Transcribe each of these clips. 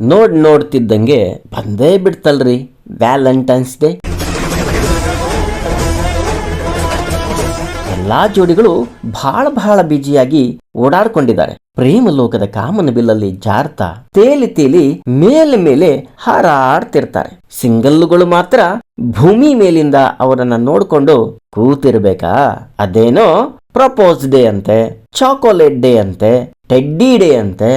ನೋಡ್ ನೋಡ್ತಿದ್ದಂಗೆ ಬಂದೇ ಬಿಡ್ತಲ್ರಿ Valentine's day. ಎಲ್ಲಾ ಜೋಡಿಗಳು ಬಹಳ ಬಹಳ ಬಿಜಿಯಾಗಿ ಓಡಾಡ್ಕೊಂಡಿದ್ದಾರೆ. ಪ್ರೇಮ ಲೋಕದ ಕಾಮನ ಬಿಲ್ಲಲ್ಲಿ ಜಾರ್ತಾ ತೇಲಿ ತೇಲಿ ಮೇಲೆ ಮೇಲೆ ಹಾರಾಡ್ತಿರ್ತಾರೆ. ಸಿಂಗಲ್ಲುಗಳು ಮಾತ್ರ ಭೂಮಿ ಮೇಲಿಂದ ಅವರನ್ನ ನೋಡ್ಕೊಂಡು ಕೂತಿರ್ಬೇಕಾ? ಅದೇನೋ ಪ್ರಪೋಸ್ ಡೇ ಅಂತೆ, ಚಾಕೊಲೇಟ್ ಡೇ ಅಂತೆ, ಟೆಡ್ಡಿ ಡೇ ಅಂತೆ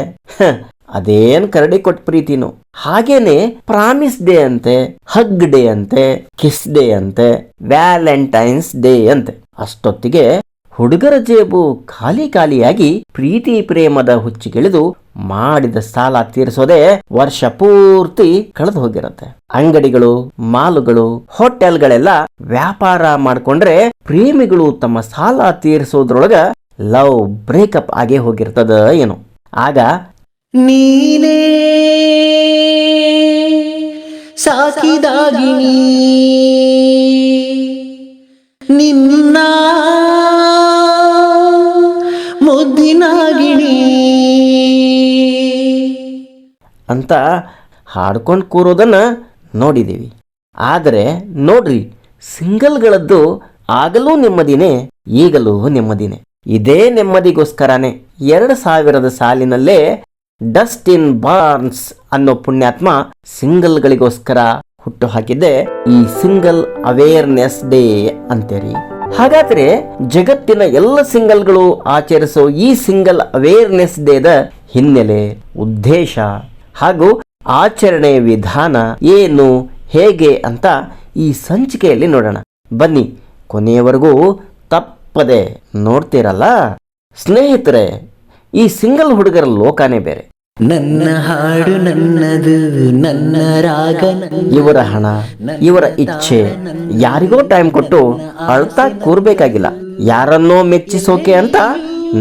ಅದೇನ್ ಕರಡಿ ಕೊಟ್ಟ ಪ್ರೀತಿನು. ಹಾಗೇನೆ ಪ್ರಾಮಿಸ್ ಡೇ ಅಂತೆ, ಹಗ್ ಡೇ ಅಂತೆ, ಕಿಸ್ ಡೇ ಅಂತೆ, ವ್ಯಾಲೆಂಟೈನ್ಸ್ ಡೇ ಅಂತೆ. ಅಷ್ಟೊತ್ತಿಗೆ ಹುಡುಗರ ಜೇಬು ಖಾಲಿ ಖಾಲಿಯಾಗಿ ಪ್ರೀತಿ ಪ್ರೇಮದ ಹುಚ್ಚಿಗಿಳಿದು ಮಾಡಿದ ಸಾಲ ತೀರಿಸೋದೇ ವರ್ಷ ಪೂರ್ತಿ ಕಳೆದು ಹೋಗಿರತ್ತೆ. ಅಂಗಡಿಗಳು, ಮಾಲುಗಳು, ಹೋಟೆಲ್ಗಳೆಲ್ಲ ವ್ಯಾಪಾರ ಮಾಡ್ಕೊಂಡ್ರೆ ಪ್ರೇಮಿಗಳು ತಮ್ಮ ಸಾಲ ತೀರಿಸೋದ್ರೊಳಗ ಲವ್ ಬ್ರೇಕಪ್ ಆಗೇ ಹೋಗಿರ್ತದ ಏನು. ಆಗ ನೀನೇ ಸಾಕಿದಾಗಿನಿ ನಿನ್ನ ಮುದ್ದಿನಾಗಿಣಿ ಅಂತ ಹಾಡ್ಕೊಂಡು ಕೂರೋದನ್ನ ನೋಡಿದ್ದೀವಿ. ಆದರೆ ನೋಡ್ರಿ, ಸಿಂಗಲ್ಗಳದ್ದು ಆಗಲೂ ನೆಮ್ಮದಿನೇ, ಈಗಲೂ ನೆಮ್ಮದಿನೇ. ಇದೇ ನೆಮ್ಮದಿಗೋಸ್ಕರನೇ ಎರಡು ಸಾವಿರದ ಸಾಲಿನಲ್ಲೇ ಡಸ್ಟಿನ್ ಬಾರ್ನ್ಸ್ ಅನ್ನೋ ಪುಣ್ಯಾತ್ಮ ಸಿಂಗಲ್ಗಳಿಗೋಸ್ಕರ ಹುಟ್ಟು ಹಾಕಿದ್ದೆ ಈ ಸಿಂಗಲ್ ಅವೇರ್ನೆಸ್ ಡೇ ಅಂತೇರಿ ಹಾಗಾದ್ರೆ ಜಗತ್ತಿನ ಎಲ್ಲ ಸಿಂಗಲ್ಗಳು ಆಚರಿಸೋ ಈ ಸಿಂಗಲ್ ಅವೇರ್ನೆಸ್ ಡೇದ ಹಿನ್ನೆಲೆ ಉದ್ದೇಶ ಹಾಗೂ ಆಚರಣೆ ವಿಧಾನ ಏನು, ಹೇಗೆ ಅಂತ ಈ ಸಂಚಿಕೆಯಲ್ಲಿ ನೋಡೋಣ. ಬನ್ನಿ, ಕೊನೆಯವರೆಗೂ ತಪ್ಪದೆ ನೋಡ್ತೀರಲ್ಲ? ಸ್ನೇಹಿತರೆ ಈ ಸಿಂಗಲ್ ಹುಡುಗರ ಲೋಕನೇ ಬೇರೆ. ನನ್ನ ಹಾಡು ನನ್ನದು ನನ್ನ ರಾಗ ನನ್ನ ಇವರ ಹಣ ಇವರ ಇಚ್ಛೆ ಯಾರಿಗೋ ಟೈಮ್ ಕೊಟ್ಟು ಅಳ್ತಾ ಕೂರ್ಬೇಕಾಗಿಲ್ಲ. ಯಾರನ್ನೋ ಮೆಚ್ಚಿಸೋಕೆ ಅಂತ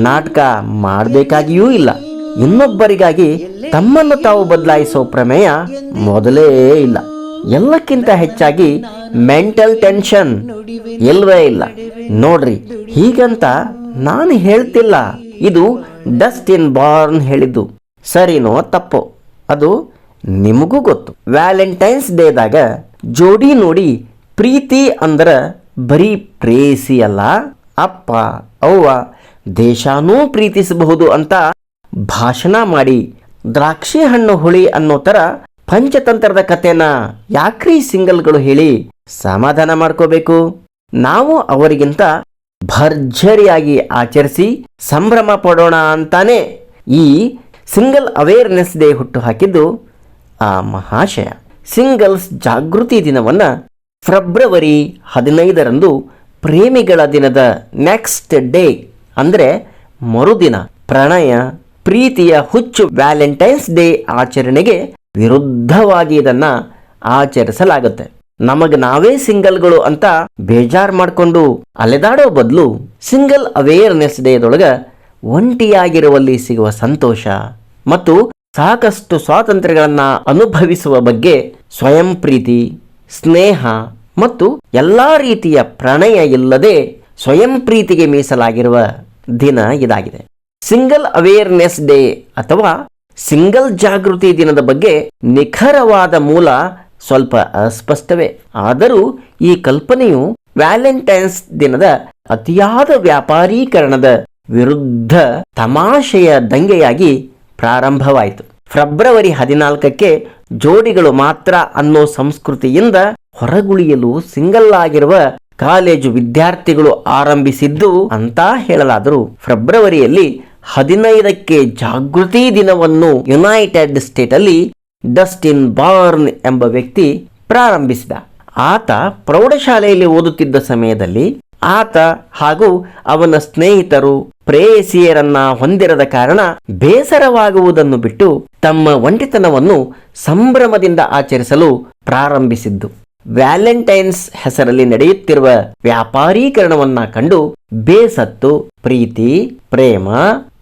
ನಾಟಕ ಮಾಡಬೇಕಾಗಿಯೂ ಇಲ್ಲ. ಇನ್ನೊಬ್ಬರಿಗಾಗಿ ತಮ್ಮನ್ನು ತಾವು ಬದಲಾಯಿಸೋ ಪ್ರಮೇಯ ಮೊದಲೇ ಇಲ್ಲ. ಎಲ್ಲಕ್ಕಿಂತ ಹೆಚ್ಚಾಗಿ ಮೆಂಟಲ್ ಟೆನ್ಷನ್ ಇಲ್ಲವೇ ಇಲ್ಲ. ನೋಡ್ರಿ ಹೀಗಂತ ನಾನು ಹೇಳ್ತಿಲ್ಲ. ಇದು ಡಸ್ಟಿನ್ ಬಾರ್ನ್ ಹೇಳಿದ್ದು. ಸರಿನೋ ತಪ್ಪೋ? ಅದು ನಿಮಗೂ ಗೊತ್ತು. ವ್ಯಾಲೆಂಟೈನ್ಸ್ ಡೇದಾಗ ಜೋಡಿ ನೋಡಿ ಪ್ರೀತಿ ಅಂದ್ರ ಬರೀ ಪ್ರೇಸಿ ಅಲ್ಲ, ಅಪ್ಪ, ಅವ್ವ ದೇಶಾನೂ ಪ್ರೀತಿಸಬಹುದು ಅಂತ ಭಾಷಣ ಮಾಡಿ ದ್ರಾಕ್ಷಿ ಹಣ್ಣು ಹುಳಿ ಅನ್ನೋ ಥರ ಪಂಚತಂತ್ರದ ಕಥೆನ ಯಾಕ್ರಿ ಸಿಂಗಲ್ಗಳು ಹೇಳಿ ಸಮಾಧಾನ ಮಾಡ್ಕೋಬೇಕು? ನಾವು ಅವರಿಗಿಂತ ಭರ್ಜರಿಯಾಗಿ ಆಚರಿಸಿ ಸಂಭ್ರಮ ಪಡೋಣ ಅಂತಾನೆ ಈ ಸಿಂಗಲ್ ಅವೇರ್ನೆಸ್ ಡೇ ಹುಟ್ಟು ಹಾಕಿದ್ದು ಆ ಮಹಾಶಯ. ಸಿಂಗಲ್ಸ್ ಜಾಗೃತಿ ದಿನವನ್ನ ಫೆಬ್ರವರಿ ಹದಿನೈದರಂದು ಪ್ರೇಮಿಗಳ ದಿನದ ನೆಕ್ಸ್ಟ್ ಡೇ ಅಂದರೆ ಮರುದಿನ ಪ್ರಣಯ, ಪ್ರೀತಿಯ ಹುಚ್ಚು ವ್ಯಾಲೆಂಟೈನ್ಸ್ ಡೇ ಆಚರಣೆಗೆ ವಿರುದ್ಧವಾಗಿ ಇದನ್ನ ಆಚರಿಸಲಾಗುತ್ತೆ. ನಮಗ್ ನಾವೇ ಸಿಂಗಲ್ಗಳು ಅಂತ ಬೇಜಾರ್ ಮಾಡ್ಕೊಂಡು ಅಲೆದಾಡೋ ಬದಲು ಸಿಂಗಲ್ ಅವೇರ್ನೆಸ್ ಡೇದೊಳಗ ಒಂಟಿಯಾಗಿರುವಲ್ಲಿ ಸಿಗುವ ಸಂತೋಷ ಮತ್ತು ಸಾಕಷ್ಟು ಸ್ವಾತಂತ್ರ್ಯಗಳನ್ನು ಅನುಭವಿಸುವ ಬಗ್ಗೆ ಸ್ವಯಂ ಪ್ರೀತಿ, ಸ್ನೇಹ ಮತ್ತು ಎಲ್ಲಾ ರೀತಿಯ ಪ್ರಣಯ ಇಲ್ಲದೆ ಸ್ವಯಂ ಪ್ರೀತಿಗೆ ಮೀಸಲಾಗಿರುವ ದಿನ ಇದಾಗಿದೆ. ಸಿಂಗಲ್ ಅವೇರ್ನೆಸ್ ಡೇ ಅಥವಾ ಸಿಂಗಲ್ ಜಾಗೃತಿ ದಿನದ ಬಗ್ಗೆ ನಿಖರವಾದ ಮೂಲ ಸ್ವಲ್ಪ ಅಸ್ಪಷ್ಟವೇ. ಆದರೂ ಈ ಕಲ್ಪನೆಯು ವ್ಯಾಲೆಂಟೈನ್ಸ್ ದಿನದ ಅತಿಯಾದ ವ್ಯಾಪಾರೀಕರಣದ ವಿರುದ್ಧ ತಮಾಷೆಯ ದಂಗೆಯಾಗಿ ಪ್ರಾರಂಭವಾಯಿತು. ಫೆಬ್ರವರಿ ಹದಿನಾಲ್ಕಕ್ಕೆ ಜೋಡಿಗಳು ಮಾತ್ರ ಅನ್ನೋ ಸಂಸ್ಕೃತಿಯಿಂದ ಹೊರಗುಳಿಯಲು ಸಿಂಗಲ್ ಆಗಿರುವ ಕಾಲೇಜು ವಿದ್ಯಾರ್ಥಿಗಳು ಆರಂಭಿಸಿದ್ದು ಅಂತ ಹೇಳಲಾದರೂ ಫೆಬ್ರವರಿಯಲ್ಲಿ ಹದಿನೈದಕ್ಕೆ ಜಾಗೃತಿ ದಿನವನ್ನು ಯುನೈಟೆಡ್ ಸ್ಟೇಟ್ ಅಲ್ಲಿ ಡಸ್ಟಿನ್ ಬಾರ್ನ್ ಎಂಬ ವ್ಯಕ್ತಿ ಪ್ರಾರಂಭಿಸಿದ. ಆತ ಪ್ರೌಢಶಾಲೆಯಲ್ಲಿ ಓದುತ್ತಿದ್ದ ಸಮಯದಲ್ಲಿ ಆತ ಹಾಗೂ ಅವನ ಸ್ನೇಹಿತರು ಪ್ರೇಯಸಿಯರನ್ನ ಹೊಂದಿರದ ಕಾರಣ ಬೇಸರವಾಗುವುದನ್ನು ಬಿಟ್ಟು ತಮ್ಮ ಒಂಟಿತನವನ್ನು ಸಂಭ್ರಮದಿಂದ ಆಚರಿಸಲು ಪ್ರಾರಂಭಿಸಿದ್ದು. ವ್ಯಾಲೆಂಟೈನ್ಸ್ ಹೆಸರಲ್ಲಿ ನಡೆಯುತ್ತಿರುವ ವ್ಯಾಪಾರೀಕರಣವನ್ನ ಕಂಡು ಬೇಸತ್ತು, ಪ್ರೀತಿ, ಪ್ರೇಮ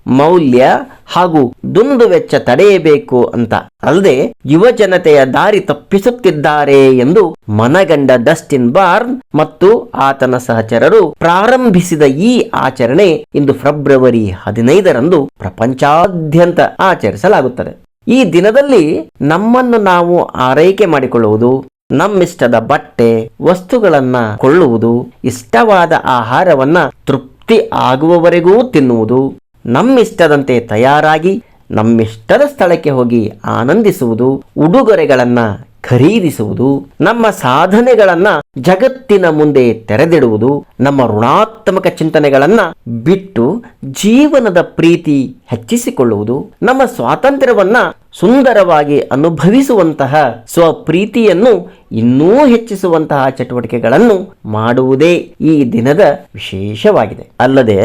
ಮೌಲ್ಯ ಹಾಗೂ ದುಂದು ವೆಚ್ಚ ತಡೆಯಬೇಕು ಅಂತ. ಅಲ್ಲದೆ ಯುವ ಜನತೆಯ ದಾರಿ ತಪ್ಪಿಸುತ್ತಿದ್ದಾರೆ ಎಂದು ಮನಗಂಡ ಡಸ್ಟಿನ್ ಬಾರ್ನ್ ಮತ್ತು ಆತನ ಸಹಚರರು ಪ್ರಾರಂಭಿಸಿದ ಈ ಆಚರಣೆ ಇಂದು ಫೆಬ್ರವರಿ ಹದಿನೈದರಂದು ಪ್ರಪಂಚಾದ್ಯಂತ ಆಚರಿಸಲಾಗುತ್ತದೆ. ಈ ದಿನದಲ್ಲಿ ನಮ್ಮನ್ನು ನಾವು ಆರೈಕೆ ಮಾಡಿಕೊಳ್ಳುವುದು, ನಮ್ಮಿಷ್ಟದ ಬಟ್ಟೆ, ವಸ್ತುಗಳನ್ನ ಕೊಳ್ಳುವುದು, ಇಷ್ಟವಾದ ಆಹಾರವನ್ನ ತೃಪ್ತಿ ಆಗುವವರೆಗೂ ತಿನ್ನುವುದು ನಮ್ಮಿಷ್ಟದಂತೆ ತಯಾರಾಗಿ, ನಮ್ಮಿಷ್ಟದ ಸ್ಥಳಕ್ಕೆ ಹೋಗಿ ಆನಂದಿಸುವುದು, ಉಡುಗೊರೆಗಳನ್ನ ಖರೀದಿಸುವುದು, ನಮ್ಮ ಸಾಧನೆಗಳನ್ನ ಜಗತ್ತಿನ ಮುಂದೆ ತೆರೆದಿಡುವುದು, ನಮ್ಮ ಋಣಾತ್ಮಕ ಚಿಂತನೆಗಳನ್ನ ಬಿಟ್ಟು ಜೀವನದ ಪ್ರೀತಿ ಹೆಚ್ಚಿಸಿಕೊಳ್ಳುವುದು, ನಮ್ಮ ಸ್ವಾತಂತ್ರ್ಯವನ್ನ ಸುಂದರವಾಗಿ ಅನುಭವಿಸುವಂತಹ ಸ್ವಪ್ರೀತಿಯನ್ನು ಇನ್ನೂ ಹೆಚ್ಚಿಸುವಂತಹ ಚಟುವಟಿಕೆಗಳನ್ನು ಮಾಡುವುದೇ ಈ ದಿನದ ವಿಶೇಷವಾಗಿದೆ. ಅಲ್ಲದೆ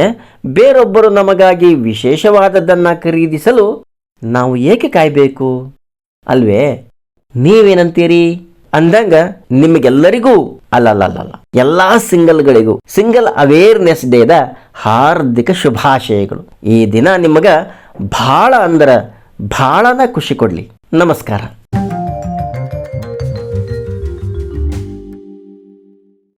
ಬೇರೊಬ್ಬರು ನಮಗಾಗಿ ವಿಶೇಷವಾದದ್ದನ್ನ ಖರೀದಿಸಲು ನಾವು ಏಕೆ ಕಾಯಬೇಕು? ಅಲ್ವೇ? ನೀವೇನಂತೀರಿ? ಅಂದಂಗ ನಿಮಗೆಲ್ಲರಿಗೂ ಅಲ್ಲಲ್ಲಲ್ಲ ಎಲ್ಲಾ ಸಿಂಗಲ್ಗಳಿಗೂ, ಸಿಂಗಲ್ ಅವೇರ್ನೆಸ್ ಡೇದ ಹಾರ್ದಿಕ ಶುಭಾಶಯಗಳು. ಈ ದಿನ ನಿಮಗೆ ಭಾಳ ಅಂದ್ರ ಭಾಳನ ಖುಷಿ ಕೊಡಲಿ. ನಮಸ್ಕಾರ.